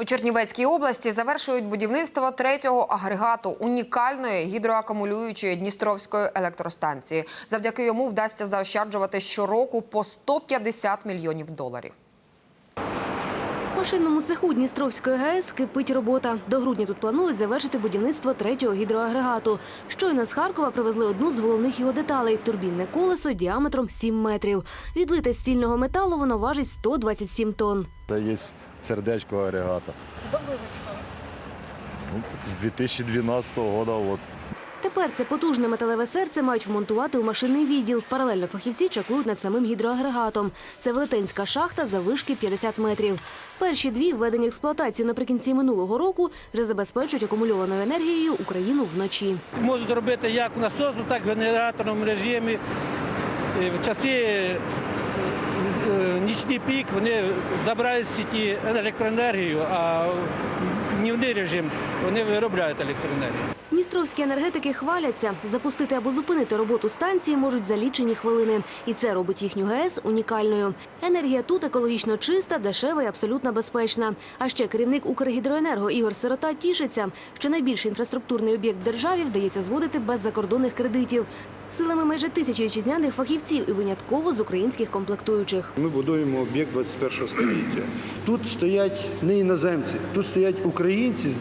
У Чернівецькій області завершують будівництво третього агрегату унікальної гідроакумулюючої Дністровської електростанції. Завдяки йому вдасться заощаджувати щороку по 150 мільйонів доларів. Машинному цеху Дністровської ГАЕС кипить робота. До грудня тут планують завершити будівництво третього гідроагрегату. Щойно з Харкова привезли одну з головних його деталей – турбінне колесо діаметром 7 метрів. Відлите з стільного металу воно важить 127 тонн. Це є сердечко агрегата. Ну, З 2012 року. От. Тепер це потужне металеве серце мають вмонтувати у машинний відділ. Паралельно фахівці чекують над самим гідроагрегатом. Це велетенська шахта заввишки 50 метрів. Перші дві, введені в експлуатацію наприкінці минулого року, вже забезпечують акумульованою енергією Україну вночі. Можуть робити як в насосну, так і в генераторному режимі. В часи е, е, нічний пік вони забирають з сіті електроенергію, а в режим вони виробляють електроенергію. Дністровські енергетики хваляться. Запустити або зупинити роботу станції можуть за лічені хвилини. І це робить їхню ГЕС унікальною. Енергія тут екологічно чиста, дешева і абсолютно безпечна. А ще керівник Укргідроенерго Ігор Сирота тішиться, що найбільший інфраструктурний об'єкт державі вдається зводити без закордонних кредитів. Силами майже тисячі вітчизняних фахівців і винятково з українських комплектуючих. Ми будуємо об'єкт 21 століття. Тут стоять не іноземці, тут стоять українці з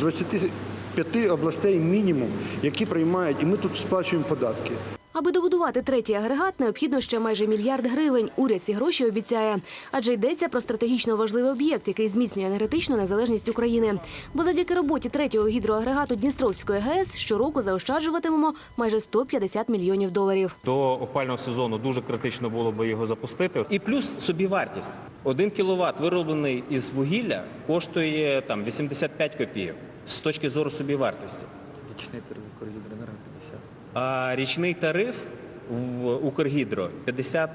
25 областей мінімум, які приймають, і ми тут сплачуємо податки. Аби добудувати третій агрегат, необхідно ще майже мільярд гривень. Уряд ці гроші обіцяє. Адже йдеться про стратегічно важливий об'єкт, який зміцнює енергетичну незалежність України. Бо завдяки роботі третього гідроагрегату Дністровської ГЕС щороку заощаджуватимемо майже 150 мільйонів доларів. До опального сезону дуже критично було би його запустити. І плюс собівартість. Один кіловат, вироблений із вугілля, коштує там 85 копійок з точки зору собівартості. А річний тариф в Укргідро 50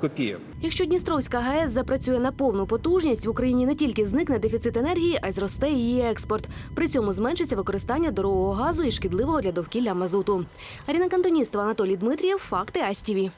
копійок. Якщо Дністровська ГЕС запрацює на повну потужність, в Україні не тільки зникне дефіцит енергії, а й зросте її експорт. При цьому зменшиться використання дорогого газу і шкідливого для довкілля мазуту. Аріна Кантоністова, Анатолій Дмитрієв. Факти АСТВ.